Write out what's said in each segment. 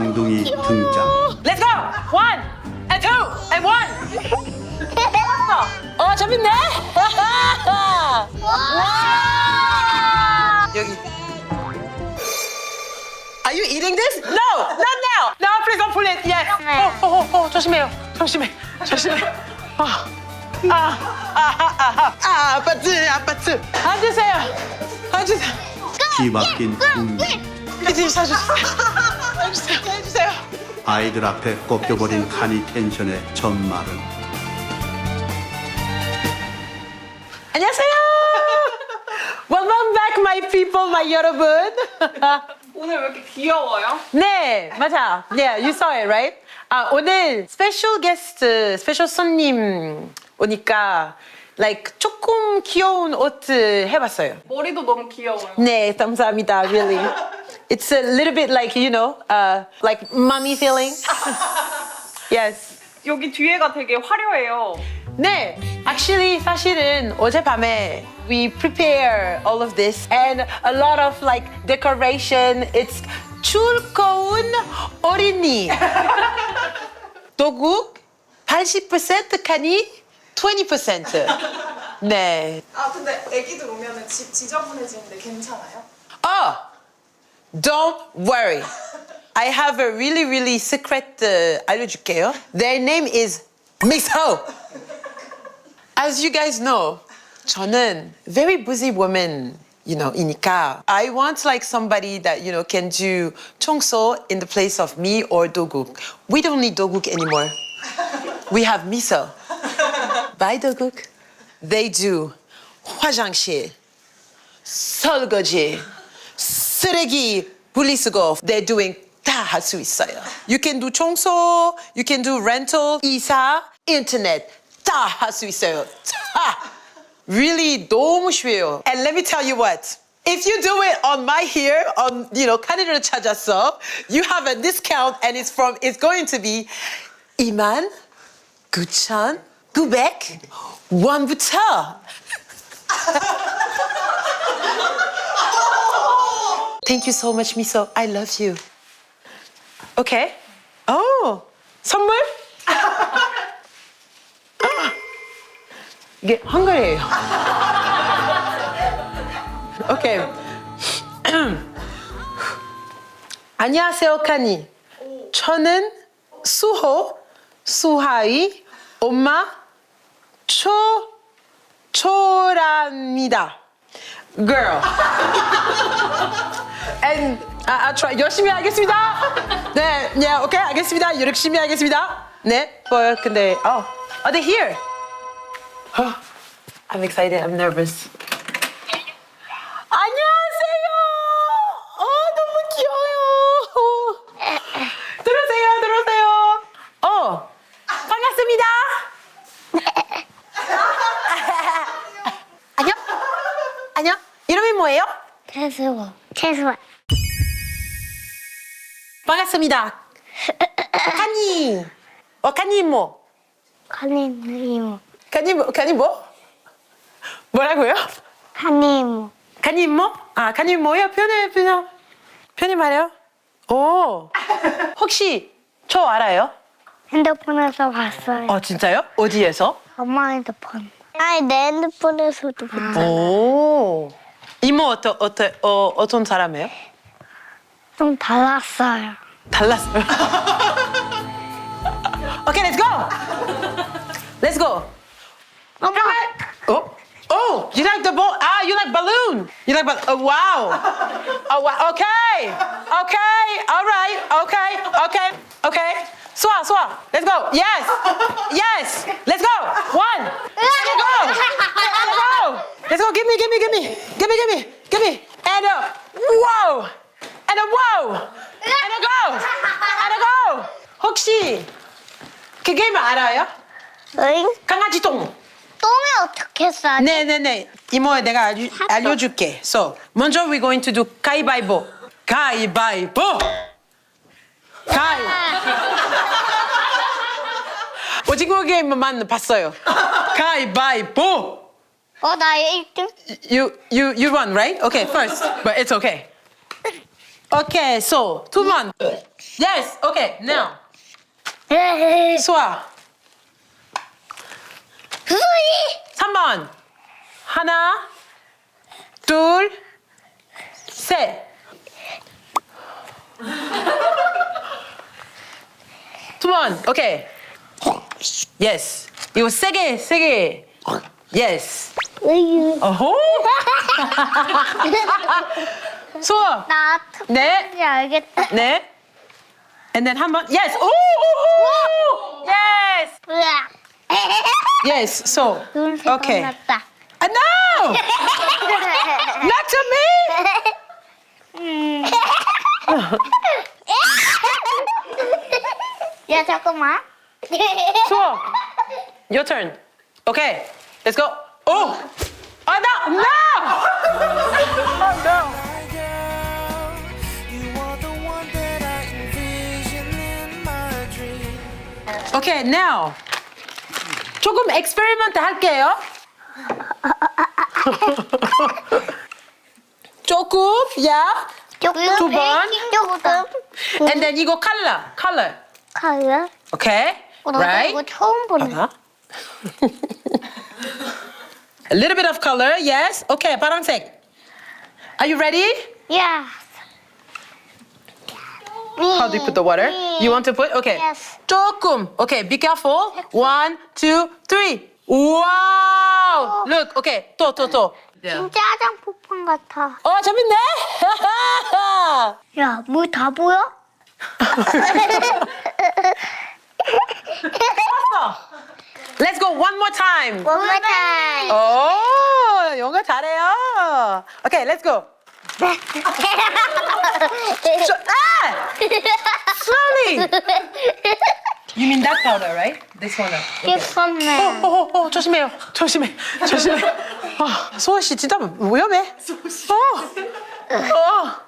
쌍둥이 등장. Let's go. One and two and one. 어 재밌네. 여기. Are you eating this? No, not now. No, please don't pull it. Yes. 네. 어, 어, 어, 조심해요. 조심해. 조심해. 아, 아, 아, 아, 아, 아파트, 아파트. 앉으세요. 앉으세요. 뒤바뀐 풍경. 이제 사주세요. 해주세요. 아이들 앞에 꺾여버린 카니 텐션의 전말은 안녕하세요. Welcome back, my people, my 여러분. 오늘 왜 이렇게 귀여워요? 네, 맞아. Yeah, you saw it, right? 아, 오늘 스페셜 게스트, 스페셜 손님 오니까 like 조금 귀여운 옷 해봤어요. 머리도 너무 귀여워요. 네, 감사합니다. Really, it's a little bit like you know, uh, like mommy feeling. yes. 여기 뒤에가 되게 화려해요. 네, actually 사실은 어젯밤에 we prepare all of this and a lot of like decoration. It's 즐거운 어린이. 도국 80% 칸이 20%. 네. 아 근데 애기들 오면은 집 지저분해지는데 괜찮아요? Oh, don't worry. I have a really, really secret uh, 알려줄게요. Their name is Miso. As you guys know, 저는 very busy woman, you know, 이니까 I want like somebody that, you know, can do 청소 in the place of me or 도국. We don't need 도국 anymore. We have Miso. Bye, 도국. They do 화장실, 설거지, 쓰레기 분리수거 they're doing 다 할 수 있어요. You can do 청소, you can do rental, 이사, 인터넷 다 할 수 있어요. 다. Really 너무 쉬워요. And let me tell you what. If you do it on my here, on you know 카니를 찾았어, you have a discount and it's from it's going to be 2만 9천 900 원부터 Thank you so much, Miso. I love you. Okay. Oh, 선물? 아, 이게 한글이에요. 오케이. 안녕하세요, 카니. 저는 수호, 수하이, 엄마, 초, 초랍니다. Girl. And 아, 아, try. 열심히 하겠습니다. 네, 네, 오케이, 알겠습니다. 열심히 하겠습니다. 네, 뭐 근데 oh, are they here? Oh, I'm excited. I'm nervous. 안녕하세요. 어, 너무 귀여워요. 들어오세요, 들어오세요. 어, 반갑습니다. 안녕. 안녕. 이름이 뭐예요? 태수고 태수 반갑습니다. 카니. 어, 카니 뭐? 카니모 이모 카니 뭐? 카니 뭐? 뭐라고요? 카니모 카니 뭐? 아, 카니 뭐요? 편해, 편해. 편히 말해요. 오. 혹시 저 알아요? 핸드폰에서 봤어요 어, 진짜요? 어디에서? 엄마 핸드폰 아니 내 핸드폰에서도 봤어 오. 이모 어떠, 어떠, 어, 어떤 사람이에요? 좀 달랐어요 달랐어요. 오케이, let's go. Let's go. 엄마 Oh, oh, you like the ball? Ah, you like balloon. You like balloon. Oh, wow. Oh, wow. Okay. Okay. All right. Okay. Okay. Okay. Swa, swa. Let's go. Yes. Yes. Let's go. One. Let's go. Let's go. Let's go. Give me, give me, give me. Give me, give me. Give me. 응? 강아지 똥. 똥에 어떻게 싸? 네네네 이모야 내가 알려, 알려줄게 so 먼저 we going to do 가위바위보 가위바위보 가위 오징어 게임만 봤어요 가위바위보 어 나 1등 you you you won right okay first but it's okay Okay, so two 번. Yes. Okay. Now. 소아. 소리 3번. 하나, 둘, 셋. 두 번. 오케이. Yes. 이거 세게, 세게. Yes. 으유 어호. 소아. 나 네. 특별히 알겠다 네. And then 한 번. Yes. 오, 오, 오. Yes. 으악 Yes. So. 눈 Okay. 생각났다 Ah, no. Not to me. 음. 야 잠깐만 소아. Your turn. Okay. Let's go. Oh. Oh no. No. Oh no. You are The one that I envision in my dream. Okay. Now. 조금 experiment 할게요. 조금. Yeah. 조금 두 번. 조금 And then 이거 color. Color. 가요 Okay. 어, 나 Right. 이거 처음 보네 Uh-huh. A little bit of color, yes. Okay, 파란색. Are you ready? 야 How do you put the water? You want to put? Okay. Yes. 조금. Okay, be careful. One, two, three. Wow! Look, okay. 또, 또, 또. 진짜 화장폭탄 같아 어, 재밌네. 야 물 다 보여? Let's go one more time. One more time 오, 영어 잘해요. Okay, let's go. 저, 아! Slowly. You mean that powder, right? This one. Okay. 예뻤네 어, 어, 어, 조심해요. 조심해. 조심해. 아, 소원 씨 진짜 위험해. 어. 어.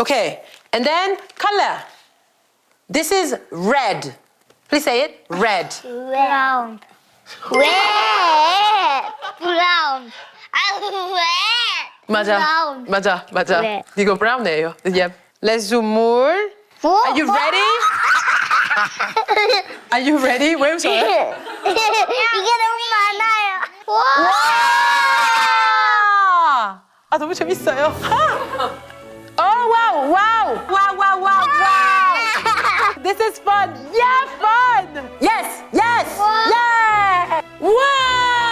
Okay. And then color. This is red. Please say it. Red. 브라운 왜? 브라운 아 왜? 맞아. 브라운 맞아. 맞아. red. 이거 브라운이에요. Yep. Let's do more. 뭐? Are you ready? Are you ready? 왜 웃어요? 이게 너무 많아요 와 아, 아 너무 재밌어요. 어, 와우, 와우, 와우, 와우, 와우, 와우. This is fun. Yeah, fun. Yes, yes, yeah. 와.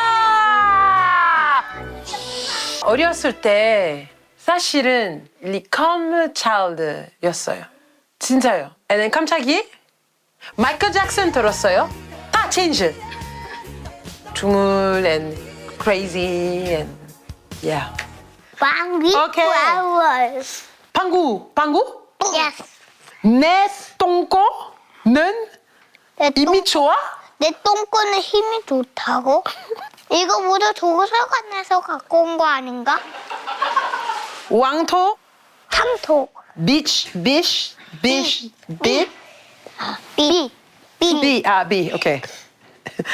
어렸을 때 사실은 리컴 차일드였어요. 진짜요. And then 깜짝이 마이클 잭슨 들었어요. 다 change. 주물 and crazy and yeah. 방귀 flowers 방구, 방구? yes 내 똥꼬는 내, 똥, 이미 좋아? 내 똥꼬는 힘이 좋다고? 이거 모두 도서관에서 갖고 온 거 아닌가? 왕토, 탐토 비치, 비쉬, 비쉬, 비, 비 비, 비, 아, 비, 오케이.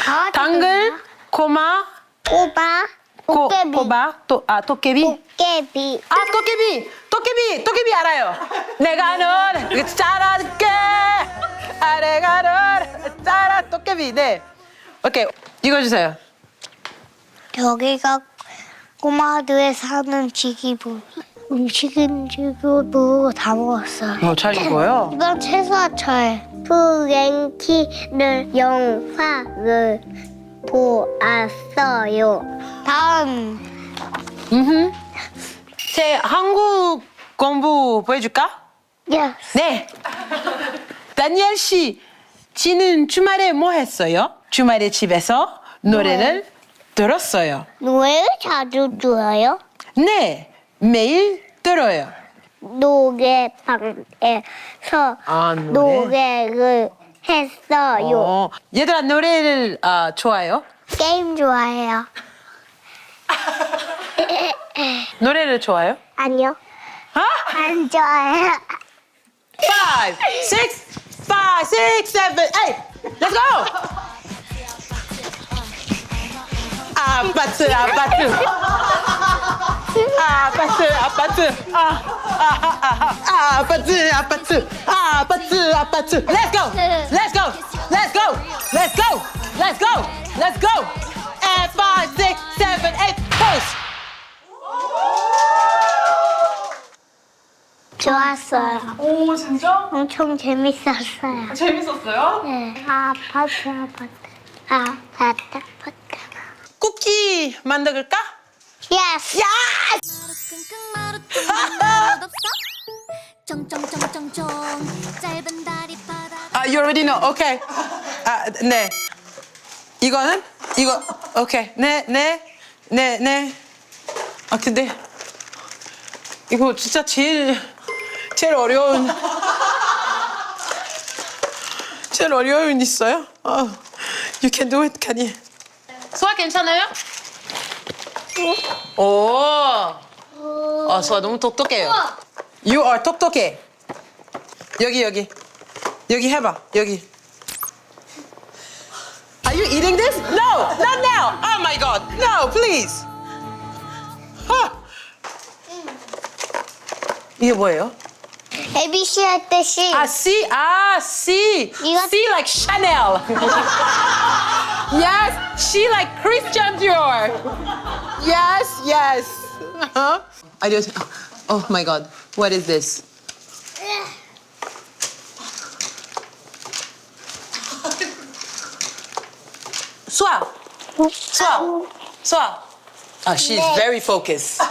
강아지 당근, 고마, 꼬바 고, 도깨비 고바, 또, 아, 도깨비. 도깨비 아, 도깨비! 도깨비! 도깨비 알아요! 내가 너를 짜라줄게! 아, 내가 너를 짜라, 도깨비, 네. 오케이, 읽어주세요. 여기가 꼬마들에 사는 지기부 음식은 지기부 다 먹었어요 어, 잘 읽어요. 이건 최소아철 프랭키는 영화를 보았어요 다음 음. 제 한국 공부 보여줄까? yes. 네. 다니엘 씨, 지는 주말에 뭐 했어요? 주말에 집에서 노래를 들었어요. 노래를 자주 들어요? 네, 매일 들어요. 노래방에서 아, 노래? 노래 를 했어요 어, 얘들아 노래를 아, 좋아요? 게임 좋아해요 노래를 좋아요? 아니요 아? 안 좋아해요 Five, six, five, six, seven, eight. Let's go. 아파트, 아파트. 아, 아파트, 아파트. 아, 아, 아, 아, 아, 아파트, 아파트. 아, 아파트, 아파트. Let's go. Let's go. Let's go. Let's go. Let's go. Let's go. And five, six, seven, eight, push. 좋았어요. 오 진짜? 엄청 재밌었어요. 재밌었어요? 네. 아파트, 아파트. 아파트, 아파트. 쿠키 만들까? 예스! 야! 맛없어 쫑쫑쫑쫑쫑 짧은 다리 바다 아, you already know. Okay. 아, 네. 이거는 이거 오케이. 네, 네. 네, 네. 아, 근데 이거 진짜 제일 제일 어려운 제일 어려운 있어요? 어. You can do it, can you? 소아 괜찮아요? 오. 어, 소아 너무 똑똑해요. You are 똑똑해. 여기 여기 여기 해봐 여기. Are you eating this? No, not now. Oh my God, no, please. 아. 이게 뭐예요? ABC 할 때 C. 아, C, 아, C. 이거- C like Chanel. Yes, she like Christian Dior. Yes, yes. Uh-huh. I just, oh my God, what is this? Swap. Swap. Swap. Oh, she's very focused.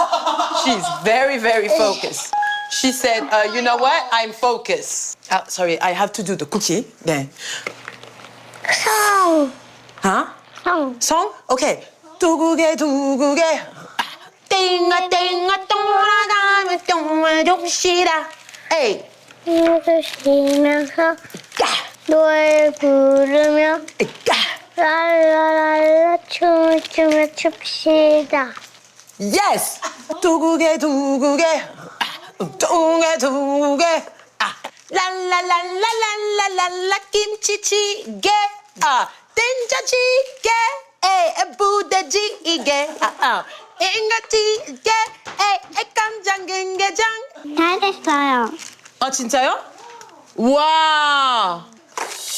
She's very, very focused. She said, uh, you know what? I'm focused. Uh, sorry, I have to do the cookie. 네. 성. 성. 성? 오케이. 두국에 두국에 땡아 땡아 똥나가면 똥을 줍시다. 에이. 숨을 쉬면서 까. 노래 부르며 까. 랄라랄라 춤을 추며 춥시다. 예스. 두국에 두국에 똥에 두국에 아 랄랄랄랄랄랄랄라 김치찌개 아 된장찌개 에 부대찌개 아 아 인가찌개 에 깜장갱게장 잘했어요. 아 진짜요? 와.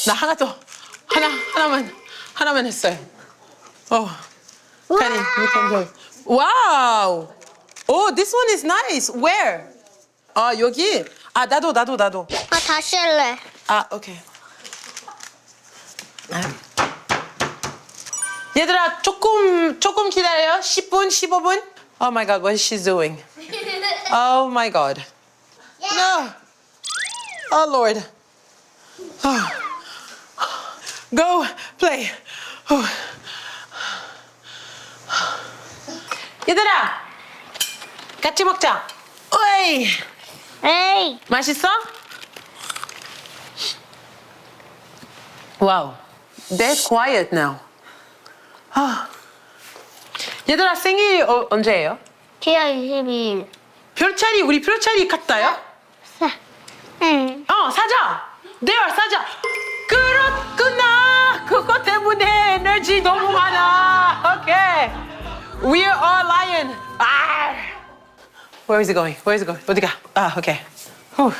나 하나 더 하나 하나만 하나만 했어요. 어. 카니 못한 와우. 오, this one is nice. Where? 아 여기. 아 나도 나도 나도. 아 다시 할래. 아 오케이. 아. 얘들아 조금 조금 기다려요. 10분 15분. Oh my God, what is she doing? Oh my God. No. Oh Lord. Oh. Go play. Oh. 얘들아, 같이 먹자. 오이, 에이. 맛있어? Wow, they're quiet now. 아. 얘들아 생일이 어, 언제예요? 7월 22일. 별차리 우리 별차리 갔다요? 사. 응. 어 사자 내일 사자 그렇구나 그거 때문에 에너지 너무 많아 오케이 We're all lion 아 Where is it going? Where is it going? 어디가? 아 오케이 후.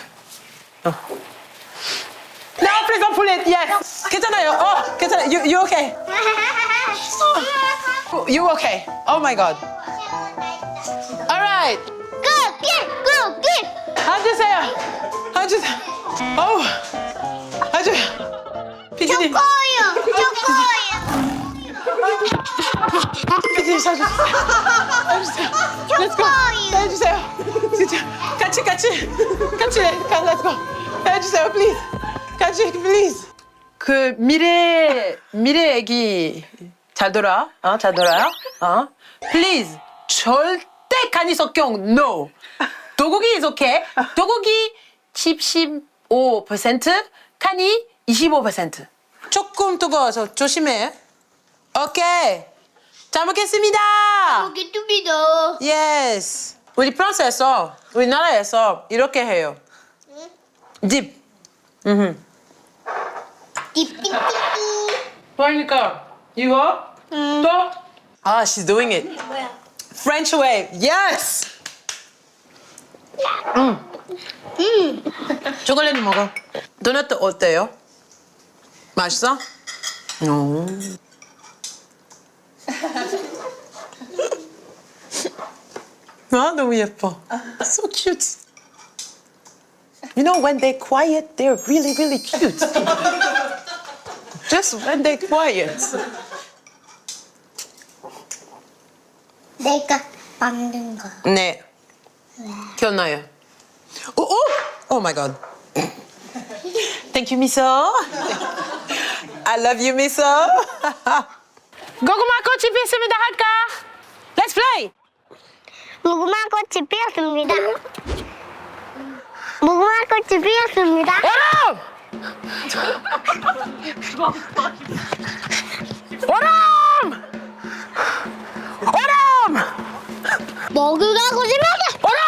어. No please don't pull it yes 괜찮아요 어 괜찮아 You, you okay? You okay? Oh my god Alright 끝! 끝! 끝! 끝! 앉으세요. 앉으세요. 어우, 앉아. 피디님, 초코요! 초코요! 피디님 사주세요. 앉으세요. Let's go. 초코요! 해주세요. 진짜 같이 같이 같이 가. Let's go. 해주세요, please. 같이 please. 그 미래 미래 애기 잘 돌아. 어, 잘 돌아요. 어, please. 절대 간이 석경 no. 도고기 is okay. 도고기 75%, 칸이 25%. 조금 뜨거워서 조심해. 오케이. 잘 먹겠습니다. 여기 뚜비도. Yes. 우리 프랑스에서 우리나라에서 이렇게 해요. 딥. 음. 띠삐띠삐. 그러니까 이거 또. 아, she's doing it. 뭐야? French wave. Yes. 초콜릿 먹어. 도넛 어때요? 맛있어? 오. 아 너무 예뻐. So cute. You know when they're quiet, they're really really cute. Just when they're quiet. 내가 만든 거. 네. 기억나요? 오, 오! Oh my god. Thank you, 미소. I love you, 미소. 고구마 꽃이 피었습니다. 할까? Let's play. 무궁화 꽃이 피었습니다. 무궁화 꽃이 피었습니다. 오람! 오람! 먹으러 가고 싶어. 오라!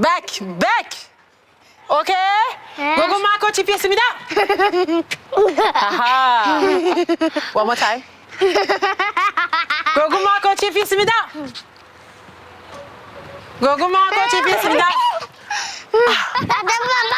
Back, back. 오케이. 고구마 꽃이 피었습니다. 아하. One more time. 고구마 꽃이 피었습니다. 고구마 꽃이 피었습니다. 나도 봐봐.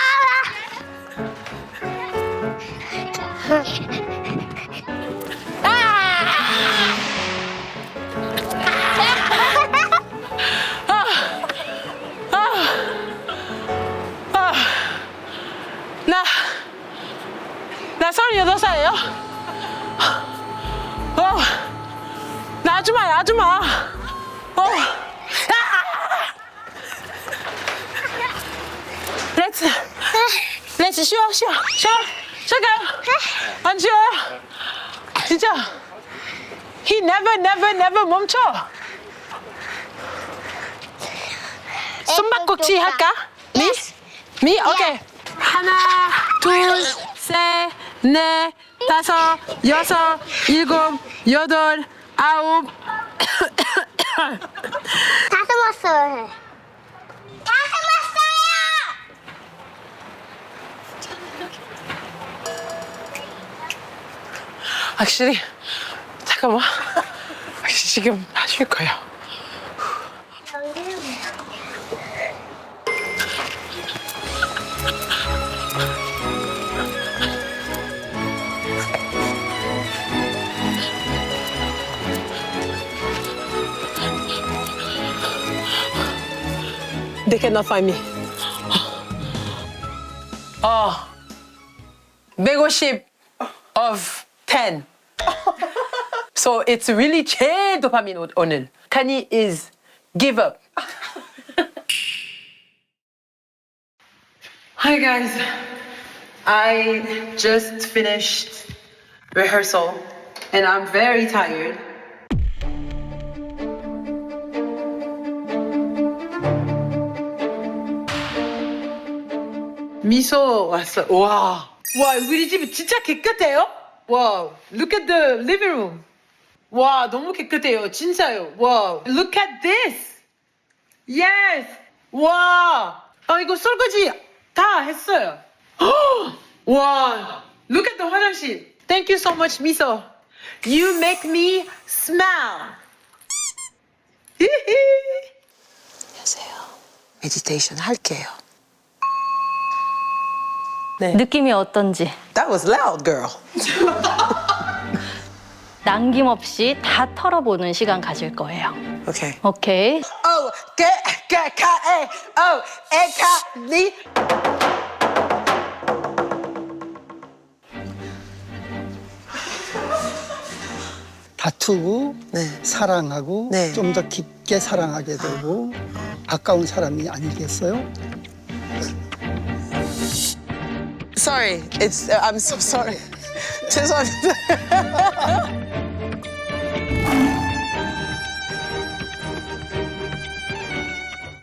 Never, never 멈춰. 숨바꼭질 할까? 미? 미? 오케이. 하나, 둘, 셋, 넷, 다섯, 여섯, 일곱, 여덟, 아홉. 다섯 왔어요. 다섯 왔어요. 확실히 잠깐만. 지금 하실 거예요. They cannot find me. 어, 150 of 10. So it's really 제일 도파민 오- 오늘. Kanye is give up. Hi guys. I just finished rehearsal and I'm very tired. 미소 왔어. 와. 와, 우리 집이 진짜 깨끗해요? 와, look at the living room. 와, 너무 깨끗해요. 진짜요. 와, look at this. Yes. 와. 아, 이거 설거지 다 했어요. 와, look at the 화장실. Thank you so much, 미소. You make me smile. 안녕하세요. 메디테이션 할게요. 네. 느낌이 어떤지 That was loud, girl. 남김없이 다 털어보는 시간 가질 거예요. Okay. 오케이. O K K K A O A K Ni. 다투고 네. 사랑하고 네. 좀 더 깊게 사랑하게 되고 아까운 사람이 아니겠어요? Sorry, it's I'm so sorry. 죄송합니다.